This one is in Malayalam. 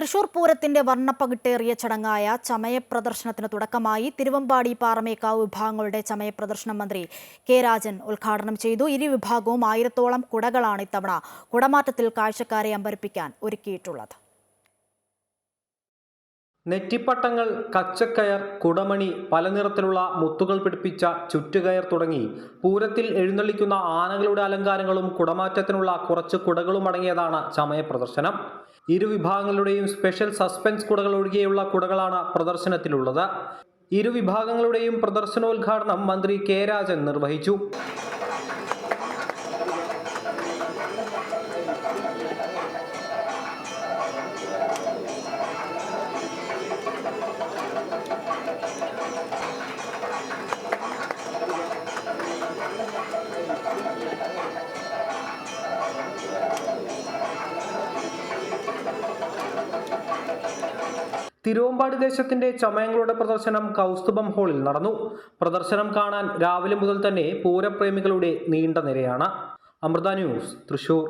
തൃശൂർ പൂരത്തിന്റെ വർണപ്പകിട്ടേറിയ ചടങ്ങായ ചമയപ്രദർശനത്തിന് തുടക്കമായി തിരുവമ്പാടി പാറമേക്കാവ് വിഭാഗങ്ങളുടെ ചമയപ്രദർശനം മന്ത്രി കെ രാജൻ ഉദ്ഘാടനം ചെയ്തു. ഇരു വിഭാഗവും ആയിരത്തോളം കുടകളാണ് ഇത്തവണ കുടമാറ്റത്തിൽ കാഴ്ചക്കാരെ അമ്പരിപ്പിക്കാൻ ഒരുക്കിയിട്ടുള്ളത്. നെറ്റിപ്പട്ടങ്ങൾ കച്ചക്കയർ കുടമണി പല നിറത്തിലുള്ള മുത്തുകൾ പിടിപ്പിച്ച ചുറ്റുകയർ തുടങ്ങി പൂരത്തിൽ എഴുന്നള്ളിക്കുന്ന ആനകളുടെ അലങ്കാരങ്ങളും കുടമാറ്റത്തിനുള്ള കുറച്ച് കുടകളും അടങ്ങിയതാണ് ചമയ പ്രദർശനം. ഇരു വിഭാഗങ്ങളുടെയും സ്പെഷ്യൽ സസ്പെൻസ് കുടകൾ ഒഴികെയുള്ള കുടകളാണ് പ്രദർശനത്തിലുള്ളത്. ഇരു വിഭാഗങ്ങളുടെയും പ്രദർശനോദ്ഘാടനം മന്ത്രി കെ രാജൻ നിർവഹിച്ചു. തിരുവമ്പാടി ദേശത്തിന്റെ ചമയങ്ങളുടെ പ്രദർശനം കൗസ്തുഭം ഹാളിൽ നടന്നു. പ്രദർശനം കാണാൻ രാവിലെ മുതൽ തന്നെ പൂരപ്രേമികളുടെ നീണ്ട നിരയാണ്. അമൃത ന്യൂസ് തൃശൂർ.